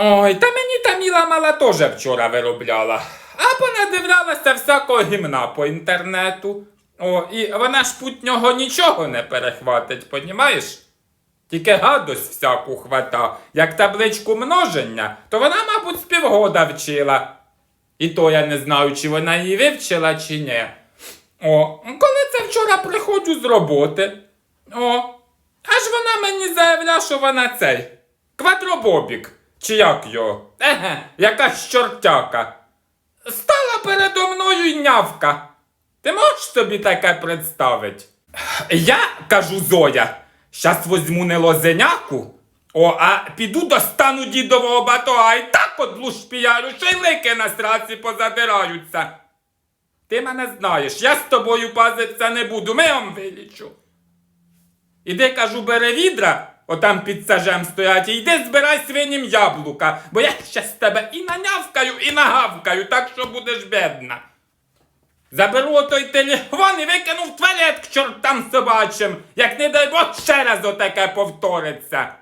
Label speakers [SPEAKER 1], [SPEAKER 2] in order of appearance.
[SPEAKER 1] Ой, та мені та міла мала теж вчора виробляла. А понадивлялася всякого гімна по інтернету. О, і вона ж путнього нічого не перехватить, понімаєш? Тільки гадость всяку хвата. Як табличку множення, то вона, мабуть, з півгода вчила. І то я не знаю, чи вона її вивчила, чи ні. О, коли це вчора приходжу з роботи. О, аж вона мені заявля, що вона цей. Квадробобік. Чи як його? Еге, якась чортяка. Стала передо мною й нявка. Ти можеш собі таке представити? Я, кажу Зоя, щас возьму не лозеняку, о, а піду достану дідового батога і так от лушпіярю, що й лики на страці позадираються. Ти мене знаєш, я з тобою пазитися не буду, мигом вилічу. Іди, кажу, бери відра, отам під сажем стоять, і йди збирай свинім яблука, бо я щас тебе і нанявкаю, і нагавкаю, так що будеш бідна. Заберу отой телефон і викину в туалет к чортам собачим, як не дай Бог ще раз отаке повториться.